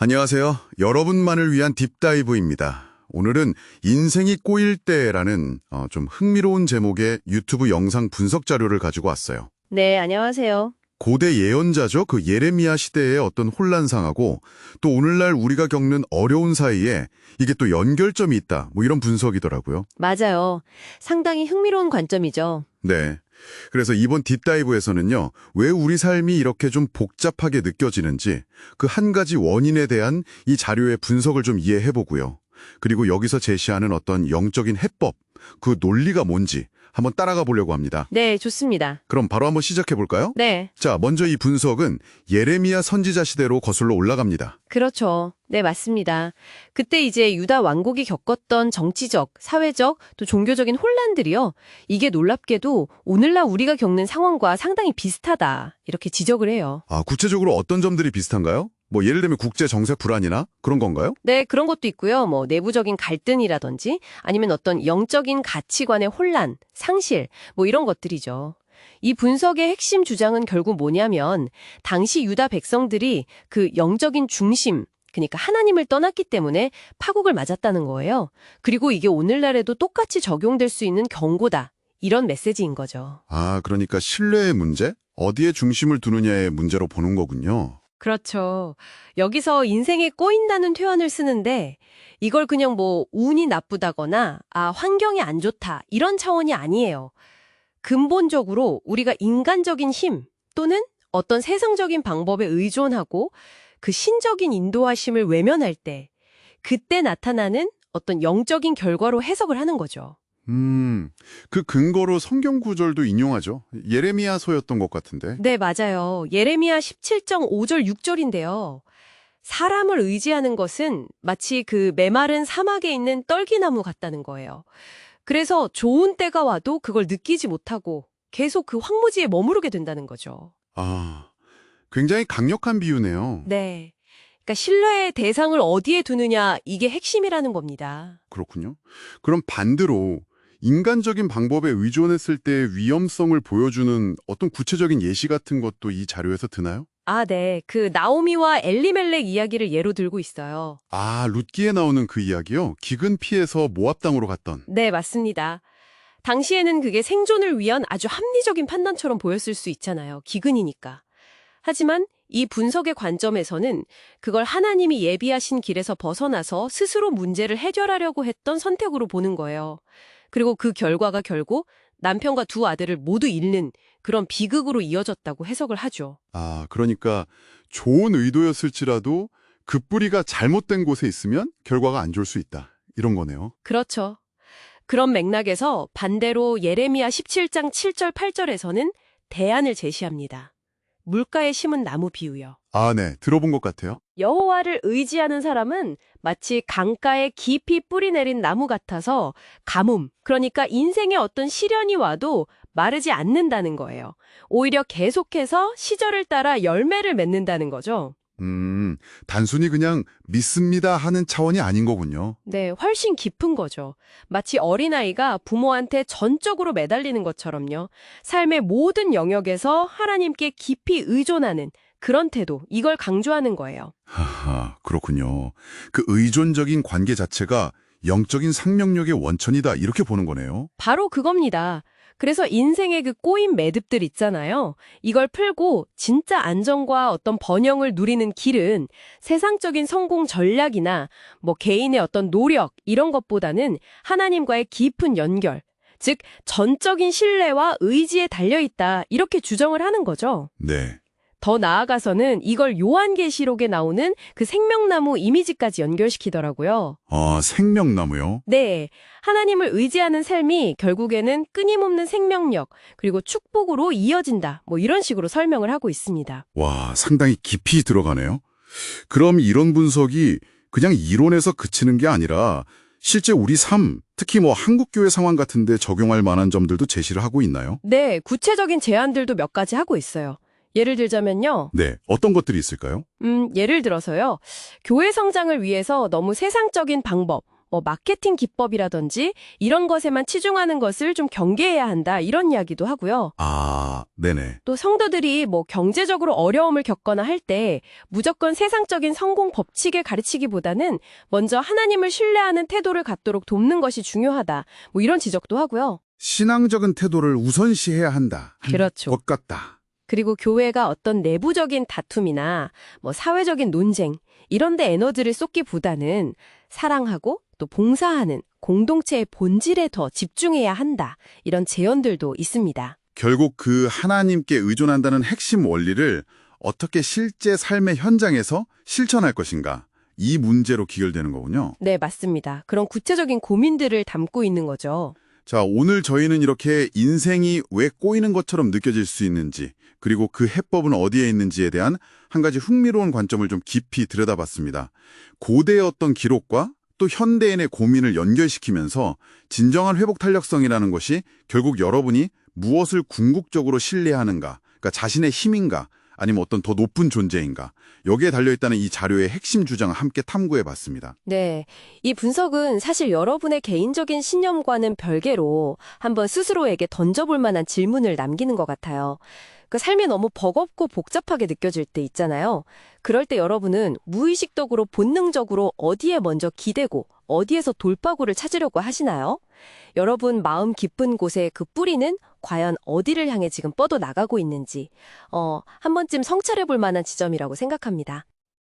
안녕하세요. 여러분만을 위한 딥다이브입니다. 오늘은 인생이 꼬일 때라는 어, 좀 흥미로운 제목의 유튜브 영상 분석 자료를 가지고 왔어요. 네, 안녕하세요. 고대 예언자죠. 그 예레미야 시대의 어떤 혼란상하고 또 오늘날 우리가 겪는 어려운 사이에 이게 또 연결점이 있다. 뭐 이런 분석이더라고요. 맞아요. 상당히 흥미로운 관점이죠. 네. 그래서 이번 딥다이브에서는요, 왜 우리 삶이 이렇게 좀 복잡하게 느껴지는지 그 한 가지 원인에 대한 이 자료의 분석을 좀 이해해보고요. 그리고 여기서 제시하는 어떤 영적인 해법, 그 논리가 뭔지 한번 따라가 보려고 합니다. 네, 좋습니다. 그럼 바로 한번 시작해 볼까요? 네, 자, 먼저 이 분석은 예레미야 선지자 시대로 거슬러 올라갑니다. 그렇죠. 네, 맞습니다. 그때 이제 유다 왕국이 겪었던 정치적, 사회적, 또 종교적인 혼란들이요. 이게 놀랍게도 오늘날 우리가 겪는 상황과 상당히 비슷하다. 이렇게 지적을 해요. 아, 구체적으로 어떤 점들이 비슷한가요? 뭐 예를 들면 국제 정세 불안이나 그런 건가요? 네, 그런 것도 있고요. 뭐 내부적인 갈등이라든지 아니면 어떤 영적인 가치관의 혼란, 상실, 뭐 이런 것들이죠. 이 분석의 핵심 주장은 결국 뭐냐면 당시 유다 백성들이 그 영적인 중심, 그러니까 하나님을 떠났기 때문에 파국을 맞았다는 거예요. 그리고 이게 오늘날에도 똑같이 적용될 수 있는 경고다. 이런 메시지인 거죠. 아, 그러니까 신뢰의 문제? 어디에 중심을 두느냐의 문제로 보는 거군요. 그렇죠. 여기서 인생에 꼬인다는 표현을 쓰는데 이걸 그냥 뭐 운이 나쁘다거나 아 환경이 안 좋다 이런 차원이 아니에요. 근본적으로 우리가 인간적인 힘 또는 어떤 세상적인 방법에 의존하고 그 신적인 인도하심을 외면할 때 그때 나타나는 어떤 영적인 결과로 해석을 하는 거죠. 음, 그 근거로 성경 구절도 인용하죠. 예레미야서였던 것 같은데. 네, 맞아요. 예레미야 17장 5절 6절인데요. 사람을 의지하는 것은 마치 그 메마른 사막에 있는 떨기나무 같다는 거예요. 그래서 좋은 때가 와도 그걸 느끼지 못하고 계속 그 황무지에 머무르게 된다는 거죠. 아, 굉장히 강력한 비유네요. 네. 그러니까 신뢰의 대상을 어디에 두느냐 이게 핵심이라는 겁니다. 그렇군요. 그럼 반대로 인간적인 방법에 의존했을 때의 위험성을 보여주는 어떤 구체적인 예시 같은 것도 이 자료에서 드나요? 아, 네. 그 나오미와 엘리멜렉 이야기를 예로 들고 있어요. 아, 룻기에 나오는 그 이야기요? 기근 피해서 모압 땅으로 갔던. 네, 맞습니다. 당시에는 그게 생존을 위한 아주 합리적인 판단처럼 보였을 수 있잖아요. 기근이니까. 하지만 이 분석의 관점에서는 그걸 하나님이 예비하신 길에서 벗어나서 스스로 문제를 해결하려고 했던 선택으로 보는 거예요. 그리고 그 결과가 결국 남편과 두 아들을 모두 잃는 그런 비극으로 이어졌다고 해석을 하죠. 아, 그러니까 좋은 의도였을지라도 그 뿌리가 잘못된 곳에 있으면 결과가 안 좋을 수 있다. 이런 거네요. 그렇죠. 그런 맥락에서 반대로 예레미야 17장 7절 8절에서는 대안을 제시합니다. 물가에 심은 나무 비유요. 아, 네. 들어본 것 같아요. 여호와를 의지하는 사람은 마치 강가에 깊이 뿌리 내린 나무 같아서 가뭄, 그러니까 인생에 어떤 시련이 와도 마르지 않는다는 거예요. 오히려 계속해서 시절을 따라 열매를 맺는다는 거죠. 음, 단순히 그냥 믿습니다 하는 차원이 아닌 거군요. 네, 훨씬 깊은 거죠. 마치 어린아이가 부모한테 전적으로 매달리는 것처럼요. 삶의 모든 영역에서 하나님께 깊이 의존하는 그런 태도, 이걸 강조하는 거예요. 하하, 그렇군요. 그 의존적인 관계 자체가 영적인 상명력의 원천이다. 이렇게 보는 거네요. 바로 그겁니다. 그래서 인생의 그 꼬인 매듭들 있잖아요. 이걸 풀고 진짜 안정과 어떤 번영을 누리는 길은 세상적인 성공 전략이나 뭐 개인의 어떤 노력 이런 것보다는 하나님과의 깊은 연결, 즉 전적인 신뢰와 의지에 달려 있다. 이렇게 주장을 하는 거죠. 네. 더 나아가서는 이걸 요한계시록에 나오는 그 생명나무 이미지까지 연결시키더라고요. 아, 생명나무요? 네. 하나님을 의지하는 삶이 결국에는 끊임없는 생명력, 그리고 축복으로 이어진다. 뭐 이런 식으로 설명을 하고 있습니다. 와, 상당히 깊이 들어가네요. 그럼 이런 분석이 그냥 이론에서 그치는 게 아니라 실제 우리 삶, 특히 뭐 한국교회 상황 같은 데 적용할 만한 점들도 제시를 하고 있나요? 네. 구체적인 제안들도 몇 가지 하고 있어요. 예를 들자면요. 네, 어떤 것들이 있을까요? 음, 예를 들어서요. 교회 성장을 위해서 너무 세상적인 방법, 뭐 마케팅 기법이라든지 이런 것에만 치중하는 것을 좀 경계해야 한다 이런 이야기도 하고요. 아, 네네. 또 성도들이 뭐 경제적으로 어려움을 겪거나 할 때 무조건 세상적인 성공 법칙을 가르치기보다는 먼저 하나님을 신뢰하는 태도를 갖도록 돕는 것이 중요하다. 뭐 이런 지적도 하고요. 신앙적인 태도를 우선시해야 한다. 그렇죠. 것 같다. 그리고 교회가 어떤 내부적인 다툼이나 뭐 사회적인 논쟁 이런 데 에너지를 쏟기보다는 사랑하고 또 봉사하는 공동체의 본질에 더 집중해야 한다. 이런 제언들도 있습니다. 결국 그 하나님께 의존한다는 핵심 원리를 어떻게 실제 삶의 현장에서 실천할 것인가. 이 문제로 기결되는 거군요. 네, 맞습니다. 그런 구체적인 고민들을 담고 있는 거죠. 자, 오늘 저희는 이렇게 인생이 왜 꼬이는 것처럼 느껴질 수 있는지, 그리고 그 해법은 어디에 있는지에 대한 한 가지 흥미로운 관점을 좀 깊이 들여다봤습니다. 고대의 어떤 기록과 또 현대인의 고민을 연결시키면서 진정한 회복 탄력성이라는 것이 결국 여러분이 무엇을 궁극적으로 신뢰하는가, 그러니까 자신의 힘인가, 아니면 어떤 더 높은 존재인가, 여기에 달려있다는 이 자료의 핵심 주장을 함께 탐구해봤습니다. 네. 이 분석은 사실 여러분의 개인적인 신념과는 별개로 한번 스스로에게 던져볼 만한 질문을 남기는 것 같아요. 그 삶이 너무 버겁고 복잡하게 느껴질 때 있잖아요. 그럴 때 여러분은 무의식적으로 본능적으로 어디에 먼저 기대고 어디에서 돌파구를 찾으려고 하시나요? 여러분 마음 깊은 곳의 그 뿌리는 과연 어디를 향해 지금 뻗어 나가고 있는지 어, 한 번쯤 성찰해 볼 만한 지점이라고 생각합니다.